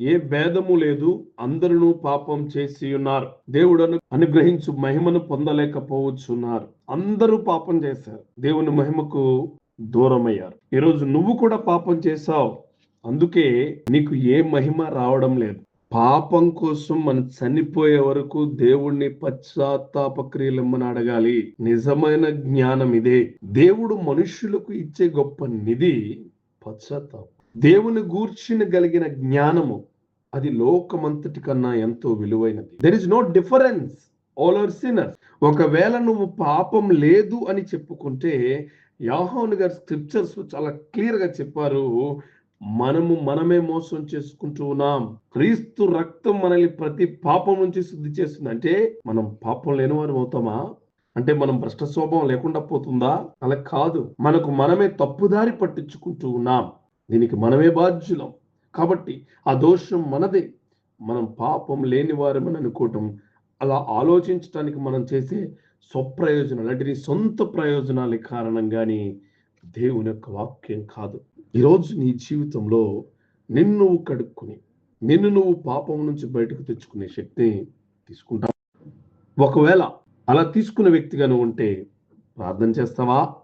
ఏ భేదము లేదు అందరూ పాపం చేసి ఉన్నారు దేవుడను అనుగ్రహించు మహిమను పొందలేకపోవచ్చున్నారు. అందరూ పాపం చేశారు. దేవుని మహిమకు దూరమయ్యారు. ఈరోజు నువ్వు కూడా పాపం చేశావు. అందుకే నీకు ఏ మహిమ రావడం లేదు. పాపం కోసం మనం చనిపోయే వరకు దేవుణ్ణి పశ్చాత్తాప క్రియలమ్మని అడగాలి. నిజమైన జ్ఞానం ఇదే. దేవుడు మనుష్యులకు ఇచ్చే గొప్ప నిధి పశ్చాత్తాపం. దేవుని గూర్చిన కలిగిన జ్ఞానము. అది లోకమంతటి కన్నా ఎంతో విలువైనది. There is no difference all are sinners ఒకవేళ నువ్వు పాపం లేదు అని చెప్పుకుంటే యాహోన్ గారు స్క్రిప్చర్స్ చాలా క్లియర్గా చెప్పారు మనము మనమే మోసం చేసుకుంటూ ఉన్నాం. క్రీస్తు రక్తం మనల్ని ప్రతి పాపం నుంచి శుద్ధి చేస్తుంది. అంటే మనం పాపం లేని వారు అవుతామా? అంటే మనం భ్రష్ట స్వభావం లేకుండా పోతుందా? అలా కాదు. మనకు మనమే తప్పుదారి పట్టించుకుంటూ ఉన్నాం. దీనికి మనమే బాధ్యులం. కాబట్టి ఆ దోషం మనదే. మనం పాపం లేని వారమని అనుకోవటం అలా ఆలోచించడానికి మనం చేసే స్వప్రయోజనాలు అంటే నీ సొంత ప్రయోజనాల కారణంగానే దేవుని యొక్క వాక్యం కాదు. ఈరోజు నీ జీవితంలో నిన్ను నువ్వు కడుక్కుని నిన్ను నువ్వు పాపం నుంచి బయటకు తెచ్చుకునే శక్తిని తీసుకుంటావు? ఒకవేళ అలా తీసుకున్న వ్యక్తిగా నువ్వు ఉంటే ప్రార్థన చేస్తావా?